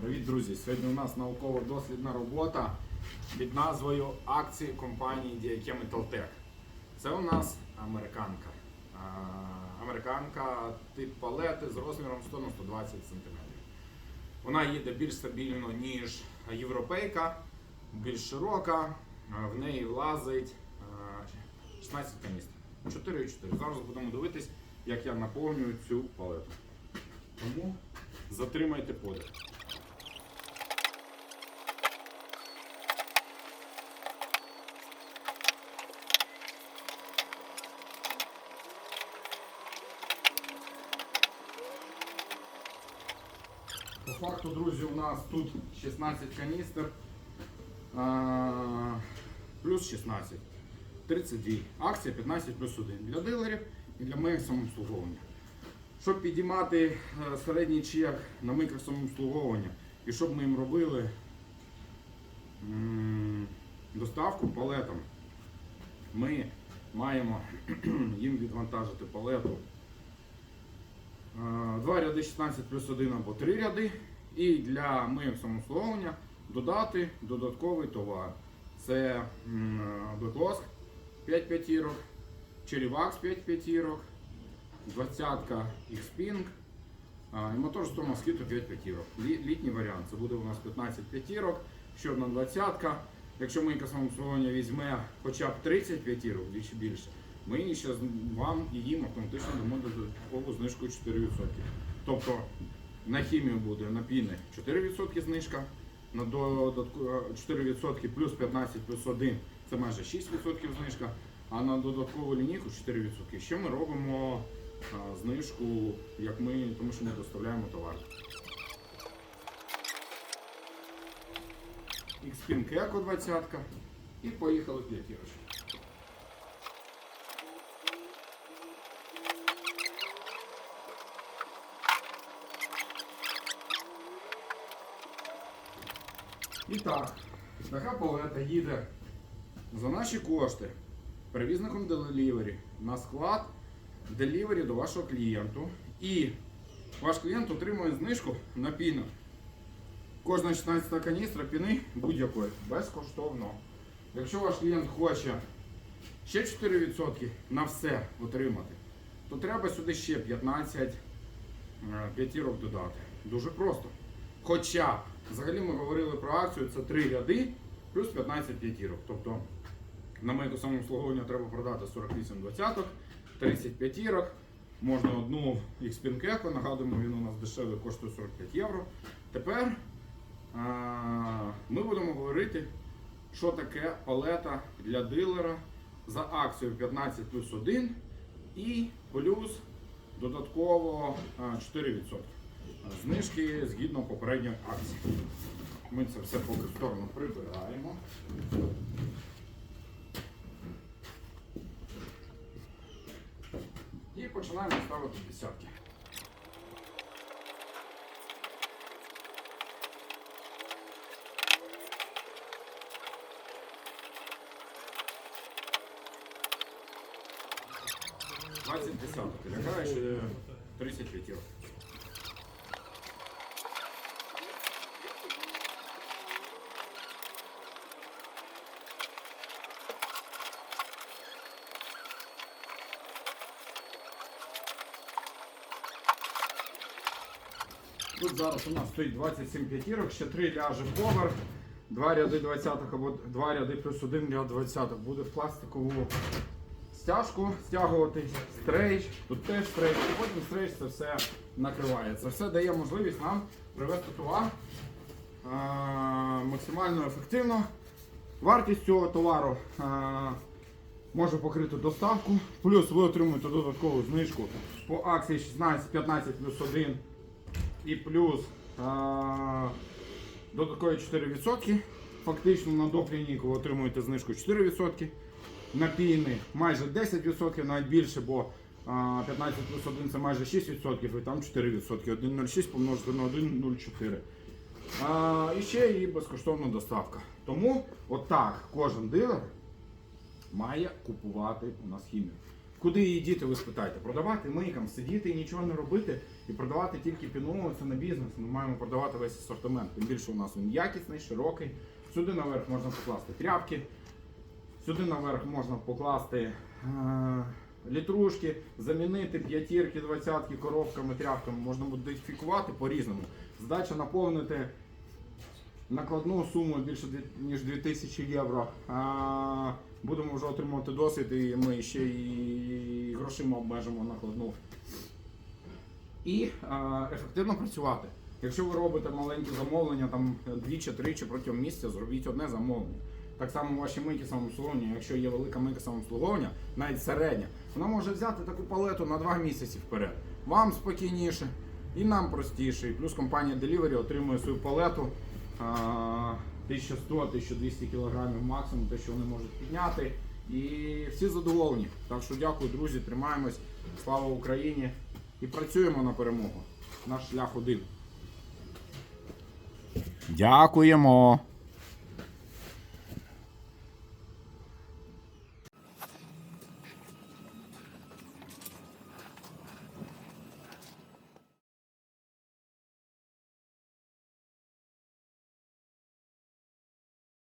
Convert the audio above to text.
Привіт, друзі! Сьогодні у нас науково-дослідна робота під назвою акції компанії Діаке Металтек. Це у нас американка. Американка тип палети з розміром 100 на 120 см. Вона їде більш стабільно, ніж європейка, більш широка. В неї влазить а, 16 каністр. 4,4. Зараз будемо дивитись, як я наповнюю цю палету. Тому затримайте подих. По факту, друзі, у нас тут 16 каністр, плюс 16, 32. Акція 15 плюс 1 для дилерів і для моїх самообслуговування. Щоб підіймати е, середній чек на мікросамообслуговування і щоб ми їм робили доставку палетом, ми маємо їм відвантажити палету Е, Два ряди 16 плюс 1 або 3 ряди. І для моїх самослуговування додати додатковий товар. Це Black 5 п'ятірок, Wax 5 п'ятірок, 20-ка X-Ping і мотор 100 Mosquito 5 п'ятірок. Літній варіант. Це буде у нас 15 п'ятірок, ще одна 20-ка. Якщо мийка самообслуговування візьме хоча б 30 п'ятірок, вдвічі більше, ми ще з- вам і їм автоматично дамо додаткову знижку 4%. Тобто на хімію буде на піни 4% знижка, на додатку- 4% плюс 15 плюс 1 це майже 6% знижка, а на додаткову лінійку 4%. Ще ми робимо знижку, як ми, тому що ми доставляємо товар. Xpin Eco 20 і поїхали п'ятірочки. І так, така палета їде за наші кошти перевізником Delivery на склад Delivery до вашого клієнту. І ваш клієнт отримує знижку на піну. Кожна 16 каністра піни будь-якої безкоштовно. Якщо ваш клієнт хоче ще 4% на все отримати, то треба сюди ще 15 е, п'ятірок додати. Дуже просто. Хоча, взагалі ми говорили про акцію, це 3 ряди плюс 15 п'ятірок. Тобто на моєму самообслуговування треба продати 48 двадцяток, 30 п'ятірок. Можна одну Xpin Eco, нагадуємо, він у нас дешевий, коштує 45 євро. Тепер а, ми будемо говорити, що таке палета для дилера за акцією 15 плюс 1 і плюс додатково 4% знижки згідно попередньої акції. Ми це все поки в сторону прибираємо. починаємо ставити десятки. Двадцять десяток. Лягає ще 30 п'ятірок. Тут зараз у нас стоїть 27 п'ятірок, ще 3 ляже поверх, 2 ряди 20 або 2 ряди плюс 1 ряд 20 буде в пластикову стяжку стягувати стрейч, тут теж стрейч, і потім стрейч це все накриває. Це все дає можливість нам привести товар е, максимально ефективно. Вартість цього товару е, може покрити доставку, плюс ви отримуєте додаткову знижку по акції 16, 15 плюс 1 і плюс а, додаткові 4%. Фактично на доплінійку ви отримуєте знижку 4%. На піни майже 10%, навіть більше, бо 15 плюс 1 це майже 6% і там 4%. 1,06 помножити на 1,04. І ще і безкоштовна доставка. Тому отак кожен дилер має купувати у нас хімію. Куди її діти, ви спитаєте? Продавати мийкам, сидіти і нічого не робити, і продавати тільки пінову, це не бізнес. Ми маємо продавати весь асортимент. Тим більше у нас він якісний, широкий. Сюди наверх можна покласти тряпки, сюди наверх можна покласти е- літрушки, замінити п'ятірки, двадцятки коробками, тряпками, можна модифікувати по-різному. Здача наповнити накладну суму більше ніж 2000 євро. Будемо вже отримувати досвід, і ми ще і грошима обмежимо накладну. І ефективно працювати. Якщо ви робите маленькі замовлення, там двічі-тричі протягом місяця, зробіть одне замовлення. Так само ваші мийки самообслуговування, якщо є велика мийка самообслуговування, навіть середня, вона може взяти таку палету на 2 місяці вперед. Вам спокійніше і нам простіше. І плюс компанія Delivery отримує свою палету 1100-1200 кг максимум, те, що вони можуть підняти. І всі задоволені. Так що дякую, друзі, тримаємось. Слава Україні! І працюємо на перемогу. Наш шлях один. Дякуємо.